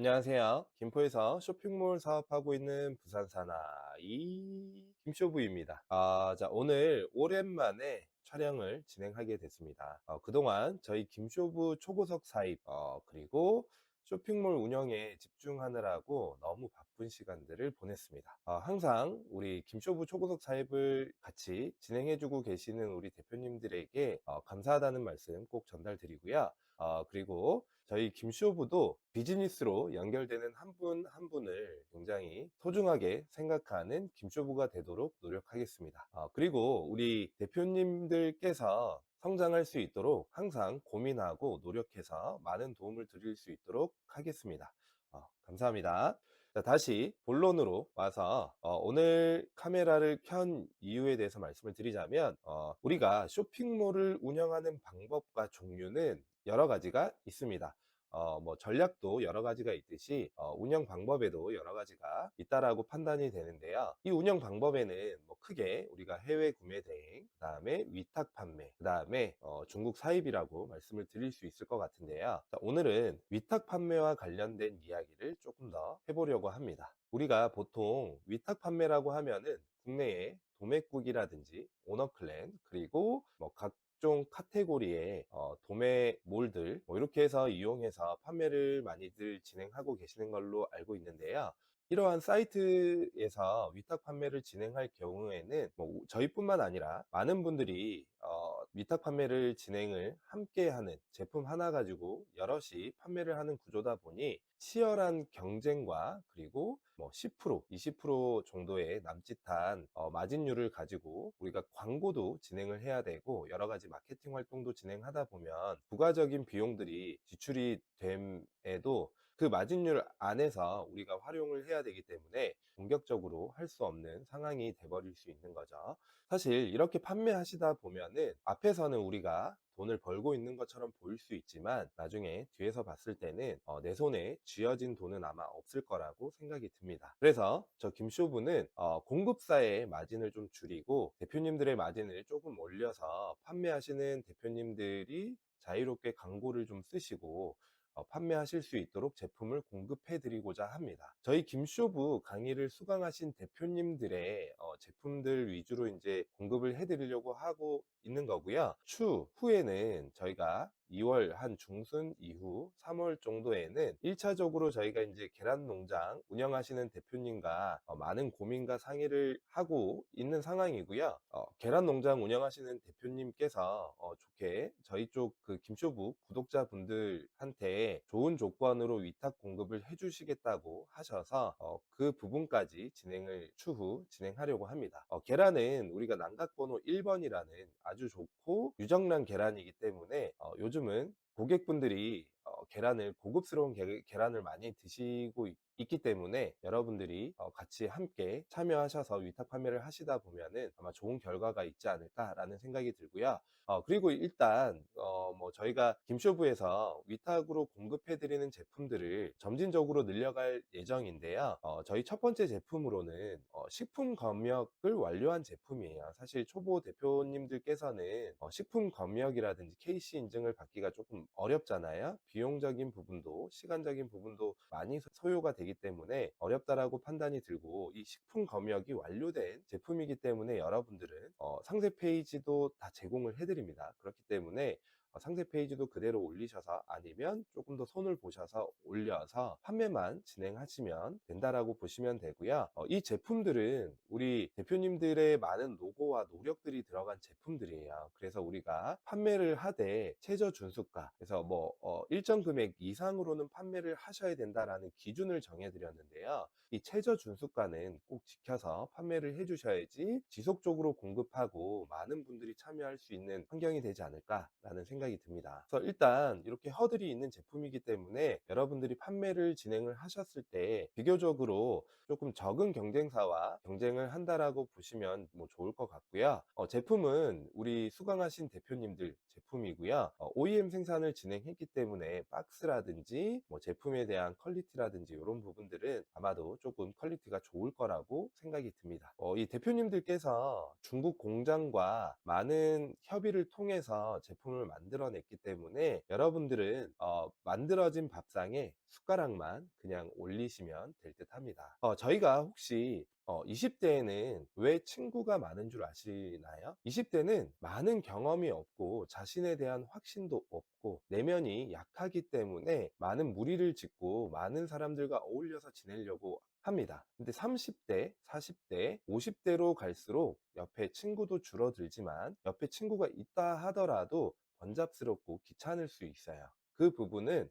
안녕하세요. 김포에서 쇼핑몰 사업하고 있는 부산 사나이 김쇼부입니다. 아, 자, 오늘 오랜만에 촬영을 진행하게 됐습니다. 어, 그동안 저희 김쇼부 초고속 사입, 어, 그리고 쇼핑몰 운영에 집중하느라고 너무 바쁜 시간들을 보냈습니다. 어, 항상 우리 김쇼부 초고속 사입을 같이 진행해주고 계시는 우리 대표님들에게 어, 감사하다는 말씀 꼭 전달드리고요. 어, 그리고 저희 김쇼부도 비즈니스로 연결되는 한 분한 분을 굉장히 소중하게 생각하는 김쇼부가 되도록 노력하겠습니다. 어, 그리고 우리 대표님들께서 성장할 수 있도록 항상 고민하고 노력해서 많은 도움을 드릴 수 있도록 하겠습니다. 어, 감사합니다. 자, 다시 본론으로 와서 어, 오늘 카메라를 켠 이유에 대해서 말씀을 드리자면 어, 우리가 쇼핑몰을 운영하는 방법과 종류는 여러 가지가 있습니다. 어, 뭐 전략도 여러 가지가 있듯이 어, 운영 방법에도 여러 가지가 있다라고 판단이 되는데요. 이 운영 방법에는 뭐 크게 우리가 해외 구매 대행, 그 다음에 위탁 판매, 그 다음에 어, 중국 사입이라고 말씀을 드릴 수 있을 것 같은데요. 자, 오늘은 위탁 판매와 관련된 이야기를 조금 더 해보려고 합니다. 우리가 보통 위탁 판매라고 하면은 국내에 도매국이라든지 오너클랜 그리고 뭐 각 종 카테고리의 어, 도매 몰들 뭐 이렇게 해서 이용해서 판매를 많이들 진행하고 계시는 걸로 알고 있는데요. 이러한 사이트에서 위탁 판매를 진행할 경우에는 뭐 저희뿐만 아니라 많은 분들이 어, 위탁 판매를 진행을 함께 하는 제품 하나 가지고 여럿이 판매를 하는 구조다 보니 치열한 경쟁과 그리고 뭐 10%, 20% 정도의 남짓한 어, 마진율을 가지고 우리가 광고도 진행을 해야 되고 여러 가지 마케팅 활동도 진행하다 보면 부가적인 비용들이 지출이 됨에도 그 마진율 안에서 우리가 활용을 해야 되기 때문에 공격적으로 할 수 없는 상황이 돼버릴 수 있는 거죠. 사실 이렇게 판매하시다 보면은 앞에서는 우리가 돈을 벌고 있는 것처럼 보일 수 있지만 나중에 뒤에서 봤을 때는 어, 내 손에 쥐어진 돈은 아마 없을 거라고 생각이 듭니다. 그래서 저 김쇼부는 어, 공급사의 마진을 좀 줄이고 대표님들의 마진을 조금 올려서 판매하시는 대표님들이 자유롭게 광고를 좀 쓰시고 어, 판매하실 수 있도록 제품을 공급해 드리고자 합니다. 저희 김쇼부 강의를 수강하신 대표님들의 어, 제품들 위주로 이제 공급을 해 드리려고 하고 있는 거고요. 추 후에는 저희가 2월 한 중순 이후 3월 정도에는 1차적으로 저희가 이제 계란 농장 운영하시는 대표님과 어, 많은 고민과 상의를 하고 있는 상황이고요. 어, 계란 농장 운영하시는 대표님께서 어, 좋게 저희 쪽 그 김쇼부 구독자분들한테 좋은 조건으로 위탁 공급을 해주시겠다고 하셔서 어, 그 부분까지 진행을 추후 진행하려고 합니다. 어, 계란은 우리가 난각 번호 1번이라는 아주 좋고 유정란 계란이기 때문에 어, 요즘은 고객분들이 어, 계란을 고급스러운 게, 계란을 많이 드시고 있, 기 때문에 여러분들이 어, 같이 함께 참여하셔서 위탁 판매를 하시다 보면은 아마 좋은 결과가 있지 않을까라는 생각이 들고요. 어, 그리고 일단 어, 뭐 저희가 김쇼부에서 위탁으로 공급해 드리는 제품들을 점진적으로 늘려갈 예정인데요. 어, 저희 첫 번째 제품으로는 어, 식품 검역을 완료한 제품이에요. 사실 초보 대표님들께서는 어, 식품 검역이라든지 KC 인증을 받기가 조금 어렵잖아요. 비용적인 부분도 시간적인 부분도 많이 소요가 되기 때문에 어렵다라고 판단이 들고 이 식품 검역이 완료된 제품이기 때문에 여러분들은 어, 상세 페이지도 다 제공을 해드립니다. 그렇기 때문에 어, 상세 페이지도 그대로 올리셔서 아니면 조금 더 손을 보셔서 올려서 판매만 진행하시면 된다라고 보시면 되고요. 어, 이 제품들은 우리 대표님들의 많은 노고와 노력들이 들어간 제품들이에요. 그래서 우리가 판매를 하되 최저 준수가 그래서 뭐 어, 일정 금액 이상으로는 판매를 하셔야 된다라는 기준을 정해드렸는데요. 이 최저 준수가는 꼭 지켜서 판매를 해주셔야지 지속적으로 공급하고 많은 분들이 참여할 수 있는 환경이 되지 않을까라는 생각. 생각이 듭니다. 그래서 일단 이렇게 허들이 있는 제품이기 때문에 여러분들이 판매를 진행을 하셨을 때 비교적으로 조금 적은 경쟁사와 경쟁을 한다라고 보시면 뭐 좋을 것 같고요. 어, 제품은 우리 수강하신 대표님들 제품이고요. 어, OEM 생산을 진행했기 때문에 박스라든지 뭐 제품에 대한 퀄리티라든지 이런 부분들은 아마도 조금 퀄리티가 좋을 거라고 생각이 듭니다. 어, 이 대표님들께서 중국 공장과 많은 협의를 통해서 제품을 만들 만들어냈기 때문에 여러분들은 어, 만들어진 밥상에 숟가락만 그냥 올리시면 될 듯 합니다. 어, 저희가 혹시 어, 20대에는 왜 친구가 많은 줄 아시나요? 20대는 많은 경험이 없고 자신에 대한 확신도 없고 내면이 약하기 때문에 많은 무리를 짓고 많은 사람들과 어울려서 지내려고 합니다. 근데 30대, 40대, 50대로 갈수록 옆에 친구도 줄어들지만 옆에 친구가 있다 하더라도 번잡스럽고 귀찮을 수 있어요. 그 부분은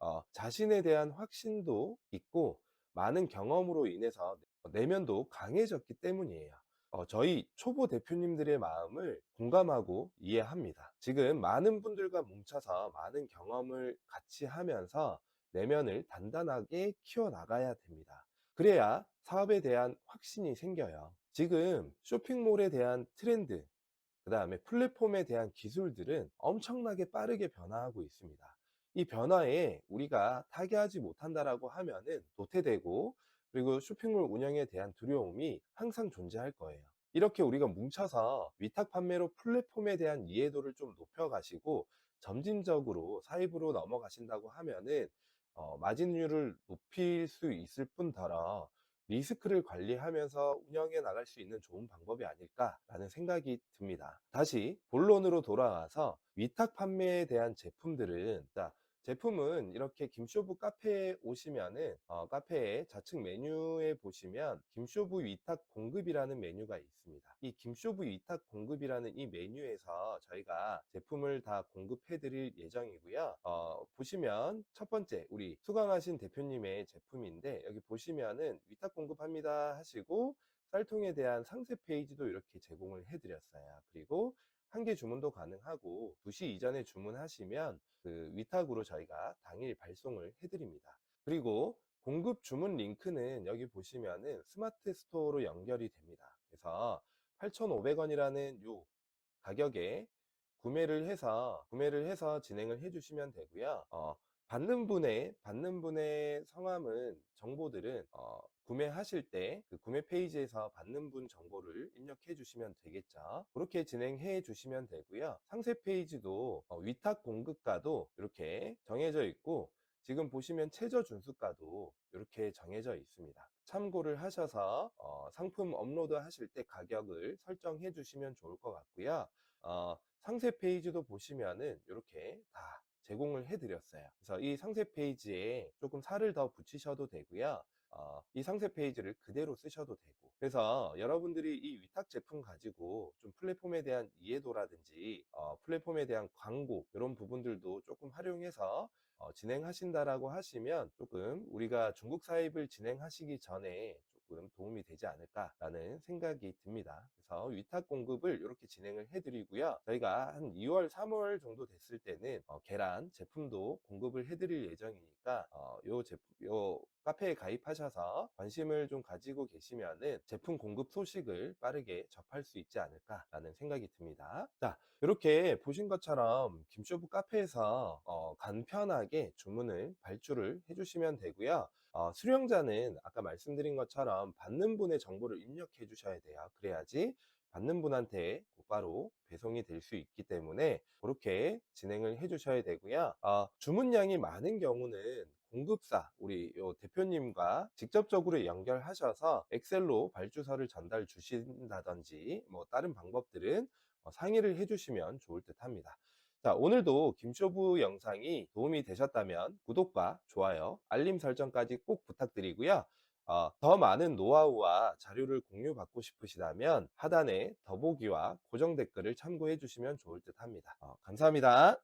어, 자신에 대한 확신도 있고 많은 경험으로 인해서 내면도 강해졌기 때문이에요. 어, 저희 초보 대표님들의 마음을 공감하고 이해합니다. 지금 많은 분들과 뭉쳐서 많은 경험을 같이 하면서 내면을 단단하게 키워나가야 됩니다. 그래야 사업에 대한 확신이 생겨요. 지금 쇼핑몰에 대한 트렌드, 그 다음에 플랫폼에 대한 기술들은 엄청나게 빠르게 변화하고 있습니다. 이 변화에 우리가 타개하지 못한다라고 하면은 도태되고 그리고 쇼핑몰 운영에 대한 두려움이 항상 존재할 거예요. 이렇게 우리가 뭉쳐서 위탁 판매로 플랫폼에 대한 이해도를 좀 높여가시고 점진적으로 사입으로 넘어가신다고 하면은 어, 마진율을 높일 수 있을 뿐더러 리스크를 관리하면서 운영해 나갈 수 있는 좋은 방법이 아닐까라는 생각이 듭니다. 다시 본론으로 돌아와서 위탁 판매에 대한 제품들은 자, 제품은 이렇게 김쇼부 카페에 오시면은 어, 카페의 좌측 메뉴에 보시면 김쇼부 위탁 공급이라는 메뉴가 있습니다. 이 김쇼부 위탁 공급이라는 이 메뉴에서 저희가 제품을 다 공급해 드릴 예정이고요. 어, 보시면 첫 번째 우리 수강하신 대표님의 제품인데 여기 보시면은 위탁 공급합니다 하시고 쌀통에 대한 상세 페이지도 이렇게 제공을 해 드렸어요. 그리고 한 개 주문도 가능하고 2시 이전에 주문하시면 그 위탁으로 저희가 당일 발송을 해드립니다. 그리고 공급 주문 링크는 여기 보시면은 스마트 스토어로 연결이 됩니다. 그래서 8,500원이라는 요 가격에 구매를 해서 구매를 해서 진행을 해주시면 되고요. 어, 받는 분의 받는 분의 성함은 정보들은 어, 구매하실 때 그 구매 페이지에서 받는 분 정보를 입력해 주시면 되겠죠. 그렇게 진행해 주시면 되고요. 상세 페이지도 어, 위탁 공급가도 이렇게 정해져 있고 지금 보시면 최저 준수가도 이렇게 정해져 있습니다. 참고를 하셔서 어, 상품 업로드 하실 때 가격을 설정해 주시면 좋을 것 같고요. 어, 상세 페이지도 보시면은 이렇게 다 제공을 해드렸어요. 그래서 이 상세 페이지에 조금 살을 더 붙이셔도 되고요. 어, 이 상세 페이지를 그대로 쓰셔도 되고 그래서 여러분들이 이 위탁 제품 가지고 좀 플랫폼에 대한 이해도라든지 어, 플랫폼에 대한 광고 이런 부분들도 조금 활용해서 어, 진행하신다라고 하시면 조금 우리가 중국 사입을 진행하시기 전에 조금 도움이 되지 않을까라는 생각이 듭니다. 그래서 위탁 공급을 이렇게 진행을 해드리고요. 저희가 한 2월, 3월 정도 됐을 때는 어, 계란 제품도 공급을 해드릴 예정이니까 어, 요 제품, 요 카페에 가입하셔서 관심을 좀 가지고 계시면은 제품 공급 소식을 빠르게 접할 수 있지 않을까라는 생각이 듭니다. 자, 이렇게 보신 것처럼 김쇼부 카페에서 어, 간편하게 주문을 발주를 해주시면 되고요. 어, 수령자는 아까 말씀드린 것처럼 받는 분의 정보를 입력해 주셔야 돼요. 그래야지 받는 분한테 곧바로 배송이 될 수 있기 때문에 그렇게 진행을 해 주셔야 되고요. 어, 주문량이 많은 경우는 공급사 우리 요 대표님과 직접적으로 연결하셔서 엑셀로 발주서를 전달 주신다든지 뭐 다른 방법들은 어, 상의를 해주시면 좋을 듯 합니다. 자, 오늘도 김쇼부 영상이 도움이 되셨다면 구독과 좋아요, 알림 설정까지 꼭 부탁드리고요. 어, 더 많은 노하우와 자료를 공유받고 싶으시다면 하단에 더보기와 고정 댓글을 참고해 주시면 좋을 듯 합니다. 어, 감사합니다.